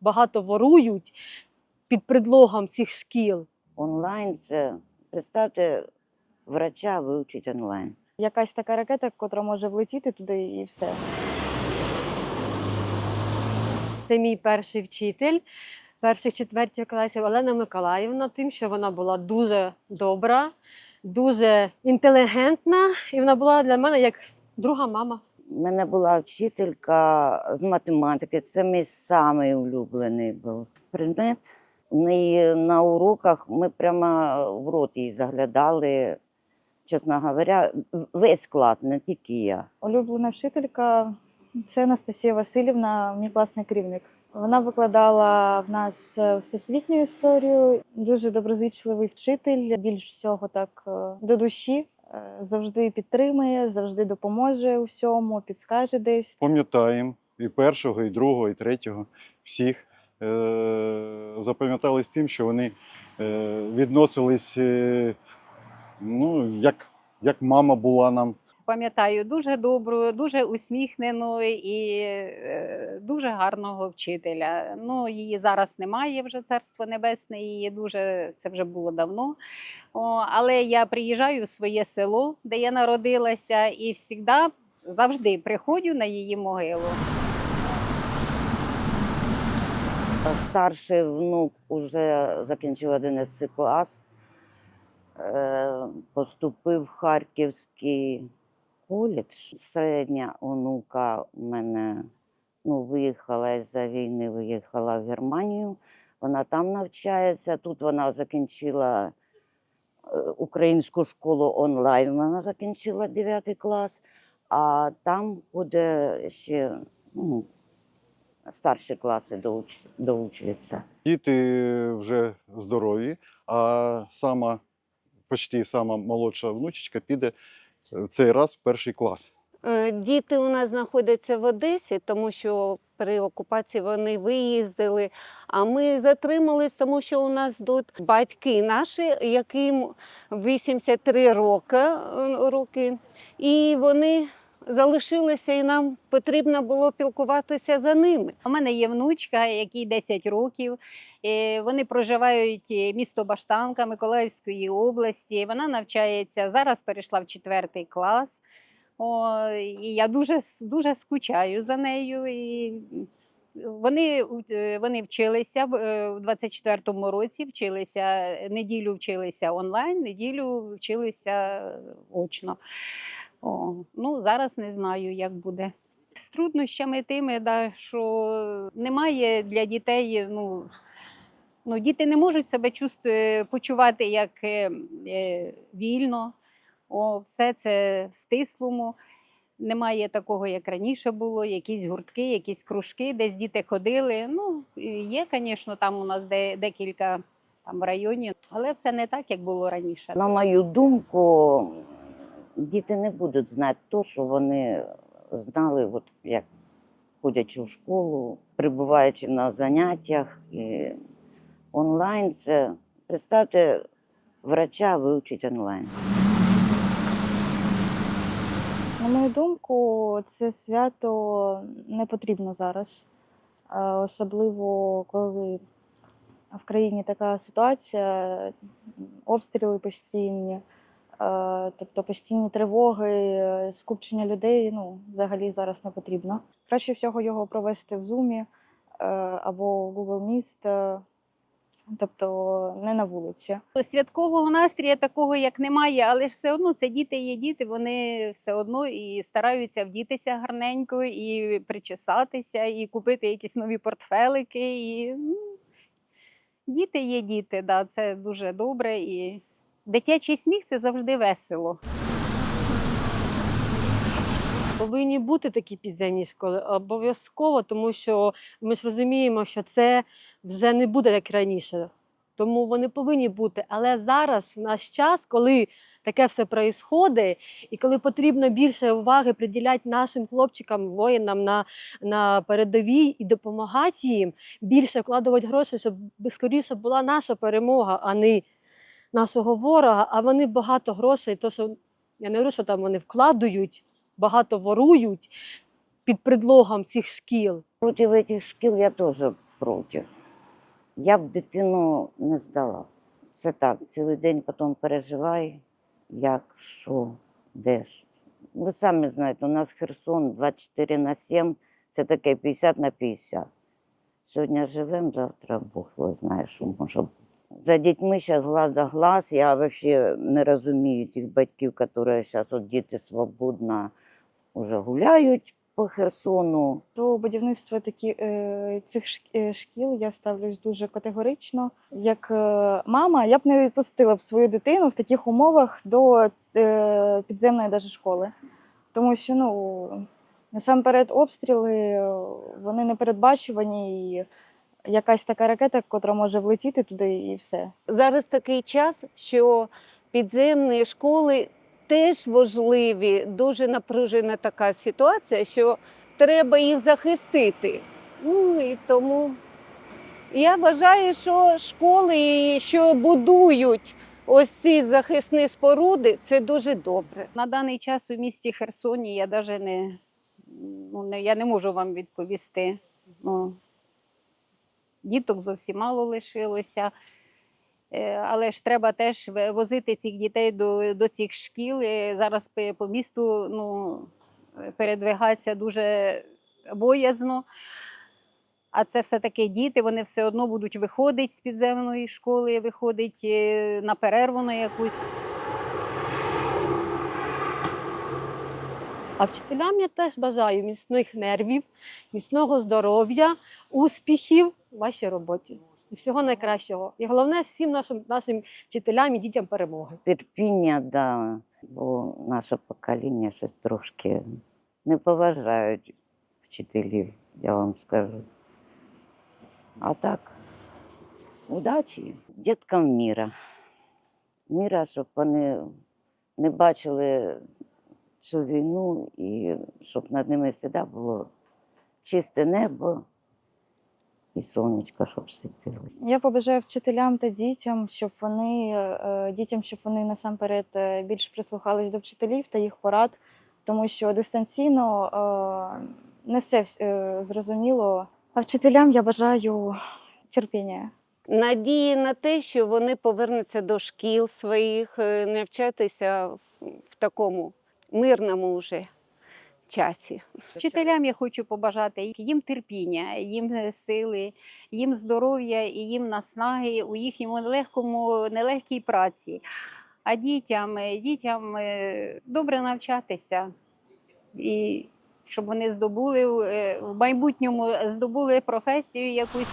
багато ворують під предлогом цих шкіл. Онлайн це представте, врача вивчить онлайн. Якась така ракета, котра може влетіти туди і все. Це мій перший вчитель перших четвертих класів Олена Миколаївна, тим, що вона була дуже добра, дуже інтелігентна, і вона була для мене як друга мама. У мене була вчителька з математики. Це мій самий улюблений був предмет. На уроках ми прямо в рот їй заглядали. Чесно говоря, весь клас, не тільки я. Улюблена вчителька це Анастасія Васильівна, мій класний керівник. Вона викладала в нас е, всесвітню історію. Дуже доброзичливий вчитель, більш всього так е, до душі. Е, Завжди підтримує, завжди допоможе у всьому, підскаже десь. пам'ятаємо і першого, і другого, і третього, всіх. Е, запам'ятались тим, що вони е, відносились, ну, як, як мама була нам. Пам'ятаю дуже добру, дуже усміхнену і е, дуже гарного вчителя. Ну, її зараз немає вже царство небесне. Її дуже це вже було давно. О, але я приїжджаю в своє село, де я народилася, і завжди, завжди приходжу на її могилу. Старший внук уже закінчив 11 клас, е, поступив в Харківський коледж. Середня онука у мене ну, виїхала з-за війни, виїхала в Германію. Вона там навчається. Тут вона закінчила е, українську школу онлайн. Вона закінчила 9 клас, а там буде ще ну, старші класи доуч- доучуються. Діти вже здорові, а сама, почти сама молодша внучечка піде в цей раз в перший клас. Е, Діти у нас знаходяться в Одесі, тому що при окупації вони виїздили. А ми затримались, тому що у нас тут батьки наші, яким 83 роки, е, роки і вони залишилися, і нам потрібно було пілкуватися за ними. У мене є внучка, якій 10 років. Е, Вони проживають е, місто Баштанка Миколаївської області. Вона навчається зараз. Перейшла в четвертий клас. О, і я дуже дуже скучаю за нею. І вони, е, вони вчилися в е, в 24-му році. Вчилися неділю вчилися онлайн, неділю вчилися очно. О, ну зараз не знаю, як буде з труднощами тими, да, що немає для дітей. Ну, ну, діти не можуть себе чувствувати, почувати як е, е, вільно. О, все це в стислому. Немає такого, як раніше було, якісь гуртки, якісь кружки, десь діти ходили. Ну, є, звісно, там у нас декілька там в районі, але все не так, як було раніше. На мою думку, діти не будуть знати то, що вони знали, от як ходячи в школу, перебуваючи на заняттях. І онлайн це, представте, врача вивчить онлайн. На мою думку, це свято не потрібно зараз, особливо коли в країні така ситуація, обстріли постійні, тобто постійні тривоги, е, скупчення людей ну, взагалі зараз не потрібно. Краще всього його провести в Zoom е, або Google Meet, е, тобто не на вулиці. Святкового настрія такого як немає, але ж все одно це діти є діти, вони все одно і стараються вдітися гарненько, і причесатися, і купити якісь нові портфелики. І... ну, Діти є діти, да, це дуже добре. І дитячий сміх це завжди весело. Повинні бути такі підземні школи обов'язково, тому що ми ж розуміємо, що це вже не буде як раніше. Тому вони повинні бути. Але зараз в наш час, коли таке все відбувається, і коли потрібно більше уваги приділяти нашим хлопчикам, воїнам на, на передовій і допомагати їм, більше вкладувати гроші, щоб скоріше була наша перемога, а не нашого ворога. А вони багато грошей, то що я не говорю, що там вони вкладають, багато ворують під предлогом цих шкіл. Проти цих шкіл я теж проти. Я б дитину не здала. Це так, цілий день потім переживай, як, що, де ж. Ви самі знаєте, у нас Херсон 24 на 7, це таке 50 на 50. Сьогодні живемо, завтра Бог знає, що може бути. За дітьми зараз глаз за глаз. Я взагалі не розумію тих батьків, які зараз от діти свободно вже гуляють по Херсону. До будівництва такі, е, цих е, шкіл я ставлюсь дуже категорично. Як е, мама, я б не відпустила б свою дитину в таких умовах до підземної даже школи. Тому що ну, насамперед обстріли вони непередбачувані, і якась така ракета, котра може влетіти туди, і все. Зараз такий час, що підземні школи теж важливі, дуже напружена така ситуація, що треба їх захистити. Ну і тому я вважаю, що школи, що будують ось ці захисні споруди, це дуже добре. На даний час у місті Херсоні я навіть не, ну, не, я не можу вам відповісти. Ну, діток зовсім мало лишилося. Е, Але ж треба теж возити цих дітей до, до цих шкіл. Е, Зараз по, по місту ну, передвигатися дуже боязно. А це все-таки діти, вони все одно будуть виходити з підземної школи, виходить е, на перерву на якусь. А вчителям я теж бажаю міцних нервів, міцного здоров'я, успіхів у вашій роботі. І всього найкращого. І головне всім нашим, нашим вчителям і дітям перемоги. Терпіння, да, бо наше покоління щось трошки не поважають вчителів, я вам скажу. А так, удачі діткам міра. Міра, щоб вони не бачили цю війну і щоб над ними завжди було чисте небо і сонечко, щоб світило. Я побажаю вчителям та дітям, щоб вони е, дітям, щоб вони насамперед е, більш прислухались до вчителів та їх порад, тому що дистанційно е, не все зрозуміло. А вчителям я бажаю терпіння. Надії на те, що вони повернуться до шкіл своїх, навчатися в такому мирному вже часі. Вчителям я хочу побажати їм терпіння, їм е, сили, їм здоров'я і їм наснаги у їхньому нелегкому, нелегкій праці. А дітям, е, дітям е, добре навчатися і щоб вони здобули в майбутньому здобули професію якусь